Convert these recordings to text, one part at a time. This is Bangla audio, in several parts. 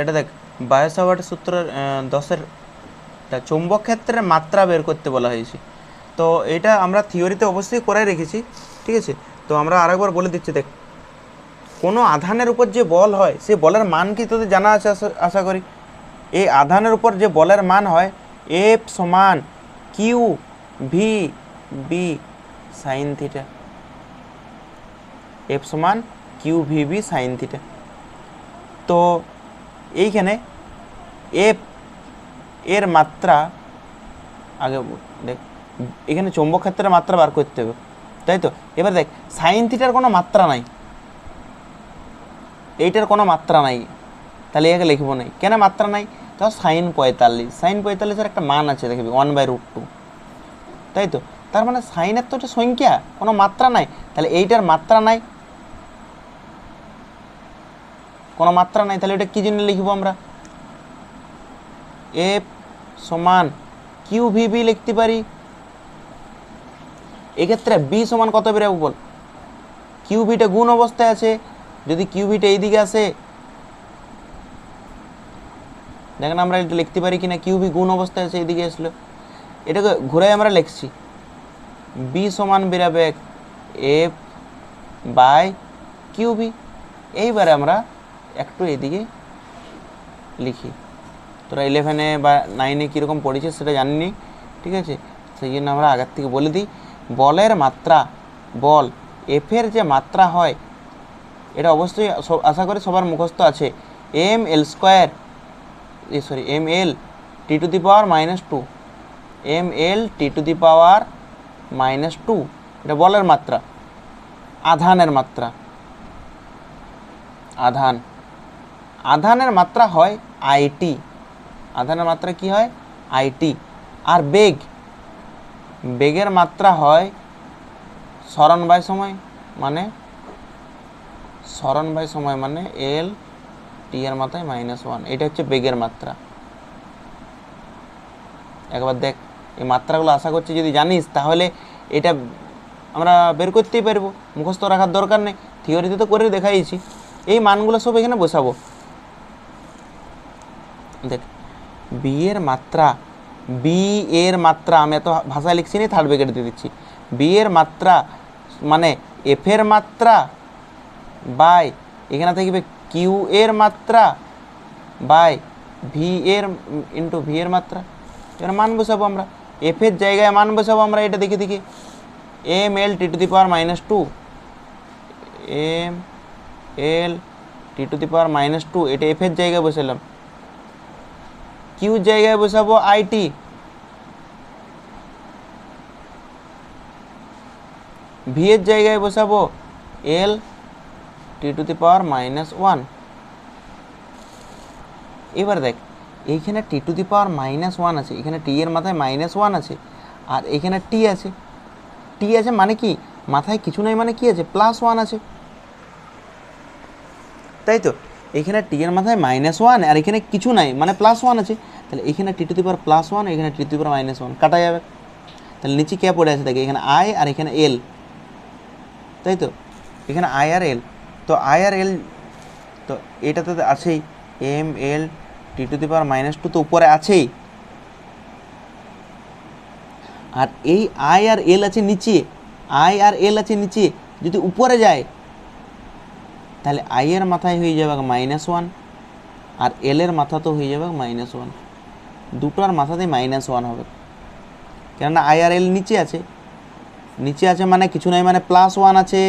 এটা দেখ বায়োসাভার্ট সূত্রের আহ, দশের চৌম্বক ক্ষেত্রের মাত্রা বের করতে বলা হয়েছে। তো এটা আমরা থিওরিতে অবশ্যই করে রেখেছি ঠিক আছে? তো আমরা আরেকবার বলে দিচ্ছি দেখ কোনো আধানের উপর যে বল হয় সে বলের মান কি তোদের জানা আছে আশা করি? এই আধানের উপর যে বলের মান হয় এফ সমান Q V B sine theta. F সমান Q V B sine theta. তো এইখানে এফ এর মাত্রা, আগে দেখ, এখানে চৌম্বক ক্ষেত্রের মাত্রা বার করতে হবে, তাই তো? এবার দেখ সাইন থিটার কোনো মাত্রা নাই। এইটার কোনো মাত্রা নাই, তাহলে একে লিখব নাই কেন মাত্রা নাই? তো সাইন পঁয়তাল্লিশ। সাইন পঁয়তাল্লিশের একটা মান আছে, দেখবি ওয়ান বাই রুট টু তাই তো? তার মানে সাইনের তো একটা সংখ্যা, কোনো মাত্রা নাই। তাহলে এইটার মাত্রা নাই কোনো মাত্রা নাই, তাহলে এটা কী জন্য লিখব আমরা? এফ সমান কিউ ভি বি লিখতে পারি। এক্ষেত্রে বি সমান কত বেরোবো বল? কিউ ভিটা গুণ অবস্থায় আছে, যদি কিউ ভিটা এইদিকে আসে, দেখেন আমরা এটা লিখতে পারি কিনা কিউ ভি গুণ অবস্থায় আছে, এইদিকে আসলো। এটাকে ঘুরে আমরা লিখছি। বি সমান বেরাবে এফ বাই কিউ ভি এইবারে আমরা একটু এদিকে লিখি। তোরা ইলেভেনে বা নাইনে কীরকম পড়েছিস সেটা জানিনি, ঠিক আছে? সেই জন্য আমরা আগের থেকে বলে দিই, বলের মাত্রা, বল এফের যে মাত্রা হয়, এটা অবশ্যই আশা করি সবার মুখস্থ আছে। M L square sorry M L T to the power minus two M L T to the power minus two এটা বলের মাত্রা, আধানের মাত্রা। আধান। আধানের মাত্রা হয় আইটি আধানের মাত্রা কি হয়? আইটি আর বেগ? বেগের মাত্রা হয় স্মরণ বাই সময় মানে স্মরণ বাই সময় মানে এল টি এর মাথায় মাইনাস ওয়ান এটা হচ্ছে বেগের মাত্রা। একবার দেখ, এই মাত্রাগুলো আশা করছি যদি জানিস, তাহলে এটা আমরা বের করতেই পারব। মুখস্থ রাখার দরকার নেই। থিওরিতে তো করে দেখাইছি। এই মানগুলো সব এখানে বসাবো। দেখ বি এর মাত্রা বি এর মাত্রা, আমি এত ভাষায় লিখছি নি থার্ড ব্রেকেট দিয়ে দিচ্ছি। বি এর মাত্রা মানে এফ এর মাত্রা বাই এখানে থাকবে কিউ এর মাত্রা বাই ভি এর ইন্টু ভি এর মাত্রা। এবার মান বসাবো আমরা। এফ এর জায়গায় মান বসাবো আমরা এটা দেখে, দেখি। M L T to the power minus two M L T to the power minus two এটা এফ এর জায়গায় বসালাম। কিউ জায়গায় বসাবো আইটি ভি এর জায়গায় বসাবো L, T to the power minus one. এবার দেখ, এইখানে T to the power minus one আছে, এখানে টি এর মাথায় মাইনাস ওয়ান আছে, আর এখানে টি আছে। টি আছে মানে কি? মাথায় কিছু নাই মানে কি আছে? প্লাস ওয়ান আছে। তাই তো? এখানে টি এর মাথায় মাইনাস ওয়ান আর এখানে কিছু নাই মানে প্লাস ওয়ান আছে। তাহলে এখানে T to the plus one এখানে T to the minus one কাটা যাবে। তাহলে নিচে কে পড়ে আছে? দেখে, এখানে আই আর এখানে এল তাই তো? এখানে আই আর এল তো আই আর এল তো এটাতে তো আছেই। M L T to the minus two তো উপরে আছেই। আর এই আই আর এল আছে নিচে। আই আর এল আছে নিচে। যদি উপরে যায় তাহলে আই এর মাথায় হয়ে যাবে মাইনাস ওয়ান আর এল এর মাথা তো হয়ে যাবে মাইনাস ওয়ান দুটোর মাথাতেই মাইনাস ওয়ান হবে। কেননা আই আর এল নিচে আছে। নিচে আছে মানে কিছু নাই মানে প্লাস ওয়ান আছে,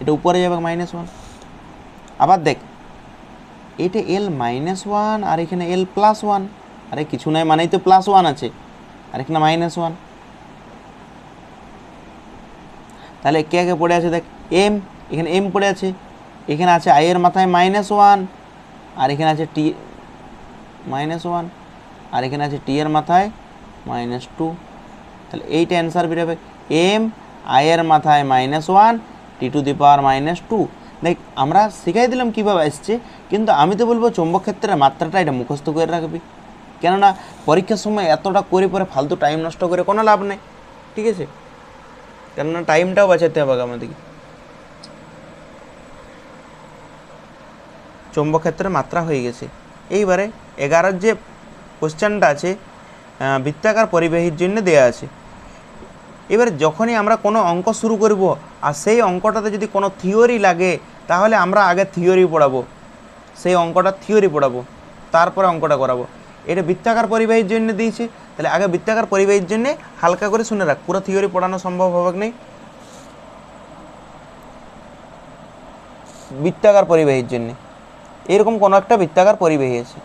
এটা উপরে যাবে মাইনাস ওয়ান আবার দেখ, এটা এল মাইনাস ওয়ান আর এখানে এল প্লাস ওয়ান আরে কিছু নাই মানেই তো প্লাস ওয়ান আছে। আর এখানে মাইনাস ওয়ান তাহলে কে কে পড়ে আছে দেখ এম এখানে এম পড়ে আছে। এখানে আছে আই এর মাথায় মাইনাস ওয়ান আর এখানে আছে টি মাইনাস ওয়ান আর এখানে আছে টি এর মাথায় মাইনাস টু তাহলে এইটা অ্যান্সার বেরোবে এম আই এর মাথায় minus one T to the power minus two দেখ, আমরা শিখাই দিলাম কীভাবে আসছে, কিন্তু আমি তো বলব চৌম্বক ক্ষেত্রের মাত্রাটা এটা মুখস্থ করে রাখবি। কেননা পরীক্ষার সময় এতটা করে পরে ফালতু টাইম নষ্ট করে কোনো লাভ নেই, ঠিক আছে? কেননা টাইমটাও বাঁচাতে হবে আমাদেরকে। চৌম্বক ক্ষেত্রের মাত্রা হয়ে গেছে। এইবারে এগারোর যে কোশ্চেনটা আছে বৃত্তাকার পরিবাহীর জন্য দেয়া আছে। এবার যখনই আমরা কোনো অঙ্ক শুরু করব আর সেই অঙ্কটাতে যদি কোনো থিওরি লাগে, তাহলে আমরা আগে থিওরি পড়াবো। সেই অঙ্কটা থিওরি পড়াবো, তারপরে অঙ্কটা করাবো। এটা বৃত্তাকার পরিবাহীর জন্য দিয়েছে, তাহলে আগে বৃত্তাকার পরিবাহীর জন্য হালকা করে শুনে রাখ, পুরো থিওরি পড়ানো সম্ভব হবে নেই? বৃত্তাকার পরিবাহীর জন্য। এরকম কোনো একটা বৃত্তাকার পরিবাহী আছে।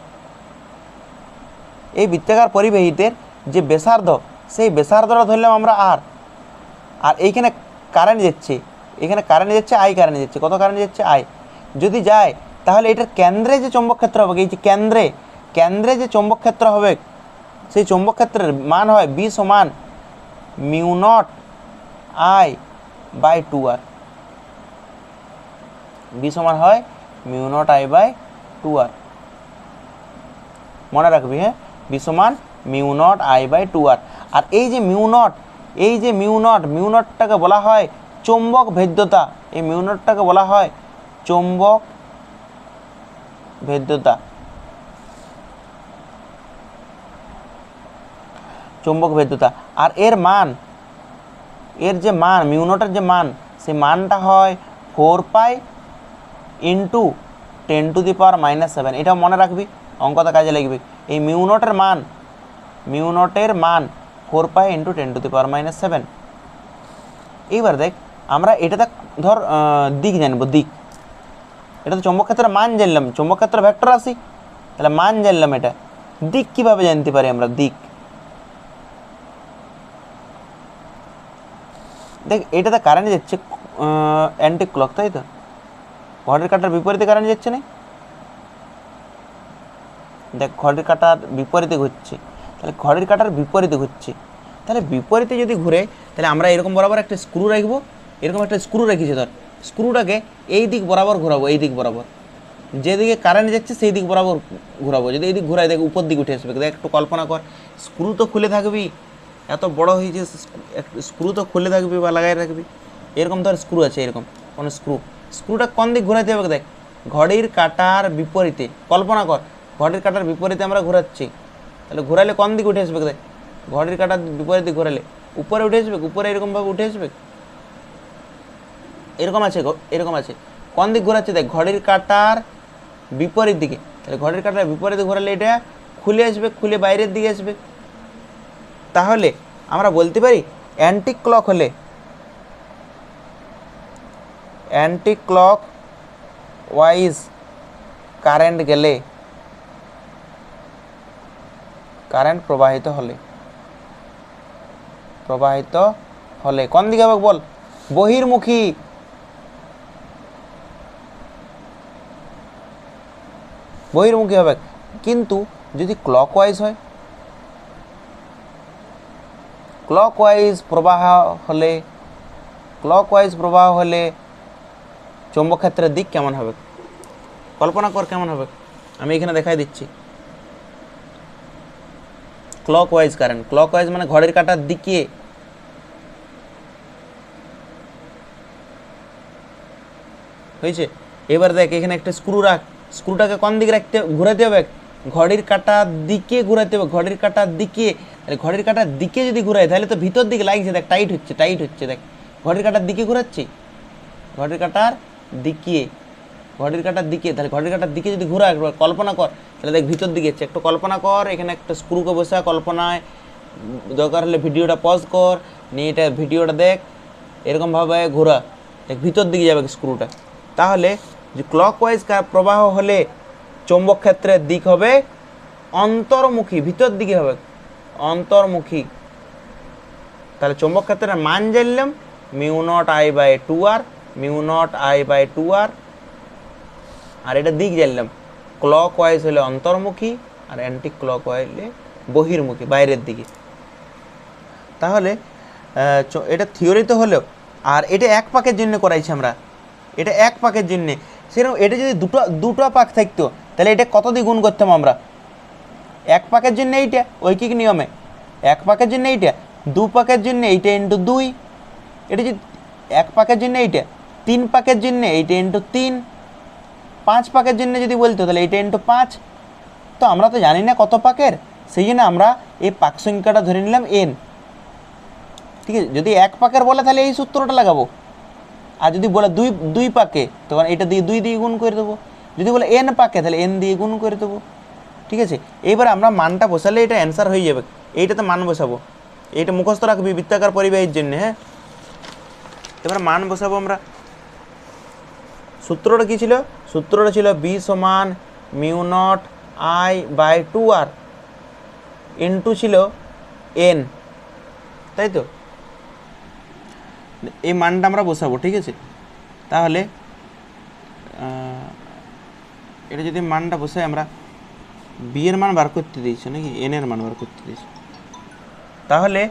এই বৃত্তাকার পরিবাহীতে যে ব্যাসার্ধ, সেই ব্যাসার্ধটা ধরলাম আমরা আর আর এইখানে কারেন্ট যাচ্ছে, এখানে কারেন্ট যাচ্ছে আই কারেন্ট যাচ্ছে। কত কারেন্ট যাচ্ছে? আই যদি যায়, তাহলে এটার কেন্দ্রে যে চৌম্বক ক্ষেত্র হবে, এই যে কেন্দ্রে কেন্দ্রে যে চৌম্বক ক্ষেত্র হবে, সেই চৌম্বক ক্ষেত্রের মান হয় বি সমান mu nought I by two R B সমান হয় mu nought I by two R. মনে রাখবি হ্যাঁ? বি সমান mu nought I by two R. আর এই যে মিউ নট, এই যে মিউ নট, মিউ নটটাকে বলা হয় চৌম্বক ভেদ্যতা। এই মিউ নটটাকে বলা হয় চৌম্বক ভেদ্যতা। চৌম্বক ভেদ্যতা। আর এর মান, এর যে মান মিউনোটের যে মান সেই মানটা হয় four pi into ten to the power minus seven এটাও মনে রাখবি অঙ্কটা কাজে লাগবে এই মিউনোটের মান মিউনোটের মান four pi into ten to the power minus seven এইবার দেখ, আমরা এটাতে ধর দিক জানব, দিক। এটা তো চৌম্বক ক্ষেত্রের মান জানলাম, চৌম্বক ক্ষেত্র ভেক্টর আসি তাহলে মান জানলাম এটা। দিক কীভাবে জানতে পারি আমরা? দিক। দেখ, এটাতে কারেন্ট যাচ্ছে অ্যান্টি ক্লক তাই তো? ঘড়ির কাটার বিপরীতে কারেন্ট যাচ্ছে না? দেখ ঘড়ির কাটার বিপরীতে ঘুরছে। তাহলে ঘড়ির কাটার বিপরীতে ঘুরছে। তাহলে বিপরীতে যদি ঘুরে, তাহলে আমরা এরকম বরাবর একটা স্ক্রু রাখব, এরকম একটা স্ক্রু রেখেছি ধর। স্ক্রুটাকে এই দিক বরাবর ঘোরাবো, এই দিক বরাবর। যেদিকে কারেন্ট যাচ্ছে, সেই দিক বরাবর ঘোরাবো। যদি এই দিক ঘুরাই, দেখ, উপর দিকে উঠে আসবে। দেখ, একটু কল্পনা কর, স্ক্রু তো খুলে থাকবি। এত বড় হয়েছে স্ক্রু তো খুলে থাকবি বা লাগাই রাখবি। এরকম ধর স্ক্রু আছে, এরকম, কোনো স্ক্রু। স্ক্রুটা কোন দিক ঘোরাতে হবে দেখ? ঘড়ির কাটার বিপরীতে। কল্পনা কর, ঘড়ির কাটার বিপরীতে আমরা ঘোরাচ্ছি। তাহলে ঘোরালে কোন দিকে উঠে আসবে দেখ? ঘড়ির কাটার বিপরীতে ঘোরালে উপরে উঠে আসবে, উপরে এরকমভাবে উঠে আসবে? এরকম আছে এরকম আছে। কোন দিক ঘোরাচ্ছে দেখ? ঘড়ির কাটার বিপরীত দিকে। তাহলে ঘড়ির কাটার বিপরীতে ঘোরালে এটা খুলে আসবে, খুলে বাইরের দিকে আসবে। তাহলে আমরা বলতে পারি অ্যান্টি ক্লক হলে অ্যান্টি ক্লক ওয়াইজ কারেন্ট গেলে কারেন্ট প্রবাহিত হলে প্রবাহিত হলে কোন দিকে হবে বল বহির্মুখী বহির্মুখী হবে কিন্তু যদি ক্লকওয়াইজ হয় ক্লকওয়াইজ প্রবাহ হলে ক্লকওয়াইজ প্রবাহ হলে চৌম্বক ক্ষেত্রের দিক কেমন হবে? কল্পনা কর কেমন হবে? আমি এখানে দেখাই দিচ্ছি। ক্লকওয়াইজ কারেন্ট ক্লকওয়াইজ মানে ঘড়ির কাটার দিকে। হয়েছে? এবার দেখ, এখানে একটা স্ক্রু রাখ। স্ক্রুটাকে কোন দিকে রাখতে ঘোরাতে হবে। ঘড়ির কাটার দিকে ঘোরাতে হবে। ঘড়ির কাটার দিকে। তাহলে ঘড়ির কাটার দিকে যদি ঘুরাই, তাহলে তো ভিতর দিকে লাগছে। দেখ টাইট হচ্ছে টাইট হচ্ছে, দেখ। ঘড়ির কাটার দিকে ঘোরাচ্ছি। ঘড়ির কাটার দিকে, ঘড়ির কাটার দিকে, তাহলে ঘড়ির কাটার দিকে যদি ঘোরা, একবার কল্পনা কর, তাহলে দেখ ভিতর দিকে হচ্ছে একটু কল্পনা কর, এখানে একটা স্ক্রুকে বসে কল্পনায়। দরকার হলে ভিডিওটা পজ কর, নিয়ে এটা ভিডিওটা দেখ, এরকমভাবে ঘোরা। দেখ ভিতর দিকে যাবে স্ক্রুটা। তাহলে যে ক্লক ক্লকওয়াইজ প্রবাহ হলে চৌম্বক ক্ষেত্রের দিক হবে অন্তর্মুখী, ভিতর দিকে হবে অন্তর্মুখী। তাহলে চৌম্বক ক্ষেত্রের মান জানলাম, mu nought I by two R mu nought I by two R. আর এটা দিক জানলাম ক্লক ওয়াইজ হলে অন্তর্মুখী আর অ্যান্টি ক্লক ওয়াইজে বহির্মুখী, বাইরের দিকে। তাহলে এটা থিওরিতে হলেও, আর এটা এক পাকের জন্য করাইছি আমরা। এটা এক পাকের জন্যে। সেরকম এটা যদি দুটো দুটো পাক থাকতো, তাহলে এটা কত দিয়ে গুণ করতাম আমরা? এক পাকের জন্য এইটা, ঐকিক নিয়মে। এক পাকের জন্য এইটা, দু পাকের জন্য এইটা ইন্টু দুই। এটা যদি এক পাকের জন্য এইটা তিন পাকের জন্য এইটা ইন্টু তিন, পাঁচ পাকের জন্য যদি বলতো তাহলে এইটা ইন্টু পাঁচ। তো আমরা তো জানি না কত পাকের, সেই জন্য আমরা এই পাক সংখ্যাটা ধরে নিলাম এন ঠিক আছে, যদি এক পাকের বলে তাহলে এই সূত্রটা লাগাবো। আর যদি বলে দুই দুই পাকে, তখন এটা দিয়ে দুই দিয়ে গুণ করে দেবো। যদি বলে এন পাকে, তাহলে এন দিয়ে গুণ করে দেবো। ঠিক আছে এইবার আমরা মানটা বসালে এটা অ্যান্সার হয়ে যাবে। এইটাতে মান বসাবো। এইটা মুখস্থ রাখবি বৃত্তাকার পরিবাহীর জন্য হ্যাঁ? এবার মান বসাবো আমরা। সূত্রটা কী ছিল? সূত্রটা ছিল বি সমান mu nought I by two R into ছিল এন তাই তো? এই মানটা আমরা বসাবো, ঠিক আছে? তাহলে এটা যদি মানটা বসাই আমরা বি এর মান বার করতে দিয়েছি, নাকি এন এর মান বার করতে দিয়েছি? তাহলে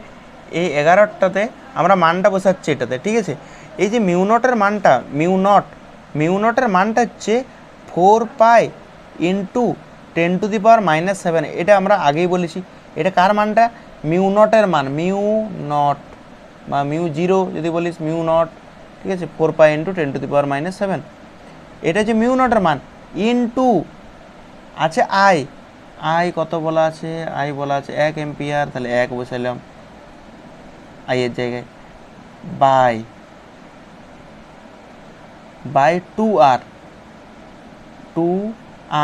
এই এগারোটাতে আমরা মানটা বসাচ্ছি এটাতে, ঠিক আছে? এই যে মিউ নটের মানটা মিউ নট মিউ নটের মানটা হচ্ছে four pi into ten to the power minus seven. এটা আমরা আগেই বলেছি। এটা কার মানটা? মিউ নটের মান। মিউ নট বা মিউ জিরো যদি বলিস, মিউ নট, ঠিক আছে, four pi into ten to the power minus seven. এটা হচ্ছে মিউ নটের মান। ইন্টু, আছে আই। আই কত বলা আছে? আই বলা আছে এক এম্পিয়ার। তাহলে এক বসাইলাম আই এর জায়গায়। By. R, two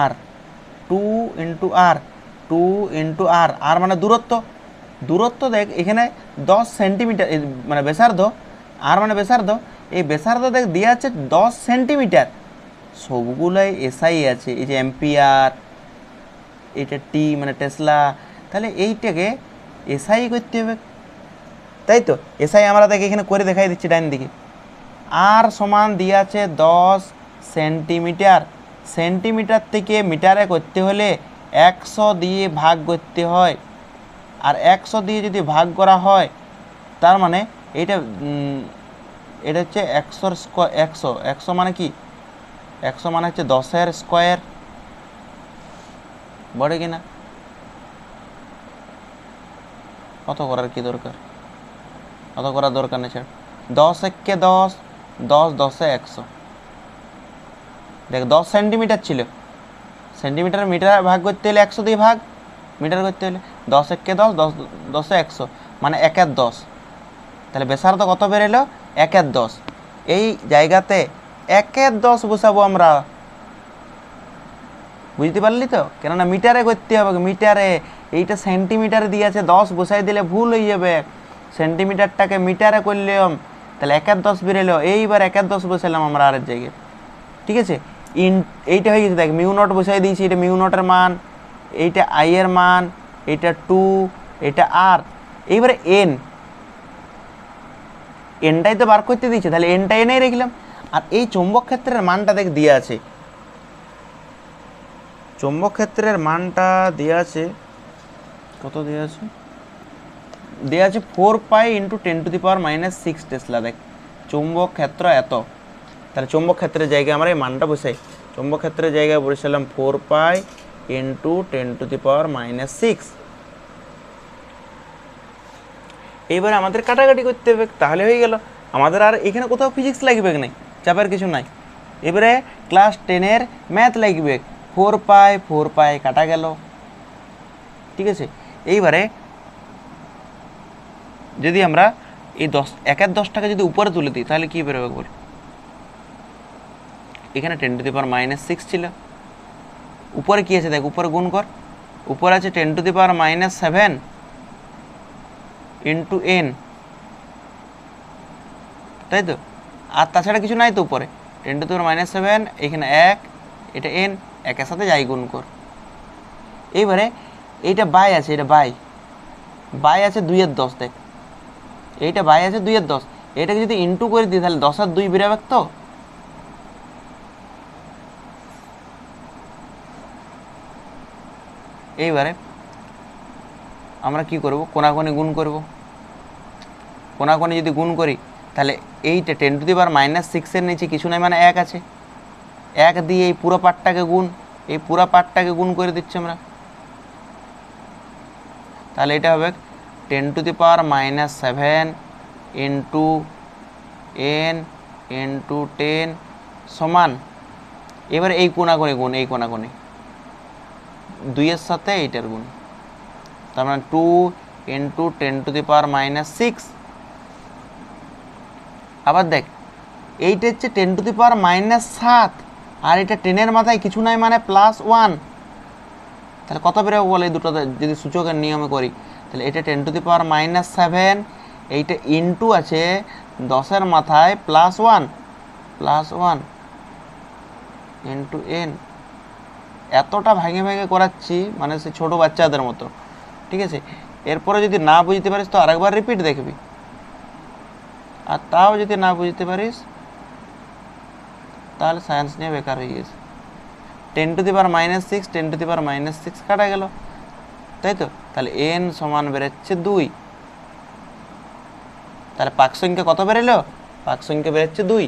R, two into R, two into R R মানে দূরত্ব। দূরত্ব দেখ, এখানে দশ সেন্টিমিটার, এই মানে বেসার্ধ আর মানে বেসার্ধ এই বেসার্ধ দেখ দেওয়া আছে দশ সেন্টিমিটার। সবগুলাই এসআই আছে, এই যে এম্পিয়ার এটা টি মানে টেসলা, তাহলে এইটাকে এসআই করতে হবে। তাই তো? এসআই আমরা দেখে এখানে করে দেখাই দিচ্ছি ডাইন দিকে। আর সমান দিয়ে আছে দশ সেন্টিমিটার। সেন্টিমিটার থেকে মিটারে করতে হলে একশো দিয়ে ভাগ করতে হয়। আর একশো দিয়ে যদি ভাগ করা হয়, তার মানে এটা এটা হচ্ছে একশোর স্কোয়ার একশো একশো মানে কি? একশো মানে হচ্ছে দশের স্কোয়ার বড় কিনা কত করার কি দরকার? অত করার দরকার নেই, ছাড়। দশ একে দশ দশ, দশে একশো। দেখ, দশ সেন্টিমিটার ছিল। সেন্টিমিটার মিটার ভাগ করতে হলে একশো দিয়ে ভাগ। মিটার করতে হলে দশ একে দশ দশ, দশে একশো মানে একের দশ। তাহলে বেসার্ধ কত বেরোলো? একের দশ। এই জায়গাতে একের দশ বসাবো আমরা। বুঝতে পারলি তো? কেননা মিটারে করতে হবে। মিটারে এইটা সেন্টিমিটারে দিয়েছে, দশ বসাই দিলে ভুল হয়ে যাবে। সেন্টিমিটারটাকে মিটারে করলাম তাহলে একের দশ বেরোলো এইবার একের দশ বসালাম আমরা আরের জায়গায়। ঠিক আছে? ইন, এইটা হয়ে গেছে দেখ, মিউ নট বসাই দিয়েছি, এটা মিউ নটের মান, এইটা আই এর মান, এটা টু, এটা আর। এইবারে এন। এনটাই তো বার করতে দিয়েছে, তাহলে এনটা এনেই রাখলাম। আর এই চৌম্বক ক্ষেত্রের মানটা দেখ দিয়ে আছে। চৌম্বক ক্ষেত্রের মানটা দেওয়া আছে। কত দেওয়া আছে? দেওয়া আছে four pi into ten to the power minus six tesla দেখ, চৌম্বক ক্ষেত্র এত। তাহলে চৌম্বক ক্ষেত্রের জায়গায় আমরা এই মানটা বসাই। চৌম্বক ক্ষেত্রের জায়গায় বসেছিলাম four pi into ten to the power minus six এইবারে আমাদের কাটাকাটি করতে হবে, তাহলে হয়ে গেল। আমাদের আর এখানে কোথাও ফিজিক্স লাগবে নাই? চাপের কিছু নাই। এবারে ক্লাস টেনের ম্যাথ লাগবে। ফোর পাই ফোর পাই কাটা গেল। ঠিক আছে? এইবারে যদি আমরা এই দশ একের দশটাকে যদি উপরে তুলে দিই, তাহলে কী বেরোবে বল? এখানে ten to the power minus six ছিল। উপরে কী আছে দেখ, উপরে গুণ কর। উপরে আছে ten to the power minus seven into N তাই তো? আর তাছাড়া কিছু নাই তো উপরে। Ten to the power minus seven এখানে এক, এটা এন একের সাথে যাই গুণ কর। এইবারে এইটা বাই আছে, এটা বাই। বাই আছে দুইয়ের দশ, দেখ। এইটা বাই আছে দুইয়ের দশ। এটাকে যদি ইন্টু করে দিই, তাহলে দশ আর দুই বেরোবে তো এইবারে আমরা কি করব? কোনাকোনি গুণ করব। কোনাকোনি যদি গুণ করি, তাহলে এইটা ten to the power minus সিক্সের নিচে কিছু নাই মানে এক আছে। এক দিয়ে এই পুরো পার্টটাকে গুণ, এই পুরো পার্টটাকে গুণ করে দিচ্ছি আমরা। তাহলে এটা হবে ten to the power minus seven into N into ten সমান, এবার এই কোনাকোনি গুণ, এই কোনাকোনি দুইয়ের সাথে এইটার গুণ। তার মানে two into ten to the power minus six. আবার দেখ, এইটা হচ্ছে ten to the power minus সাত, আর এটা টেনের মাথায় কিছু নাই মানে প্লাস ওয়ান। তাহলে কত বেরোবে বলে এই দুটো যদি সূচকের নিয়মে করি? তাহলে এটা ten to the power minus seven এইটা ইনটু আছে দশের মাথায় plus one plus one into N এতটা ভেঙে ভেঙে করাচ্ছি মানে সে ছোটো বাচ্চাদের মতো। ঠিক আছে? এরপরে যদি না বুঝতে পারিস তো আরেকবার রিপিট দেখবি। আর তাও যদি না বুঝতে পারিস, তাহলে সায়েন্স নিয়ে বেকার হয়ে গেছে ten to the power minus six ten to the power minus six কাটা গেল। তাই তো? তাহলে এন সমান বেরোচ্ছে দুই। তাহলে পাক সংখ্যা কত বেরোলো? পাক সংখ্যা বেরোচ্ছে দুই।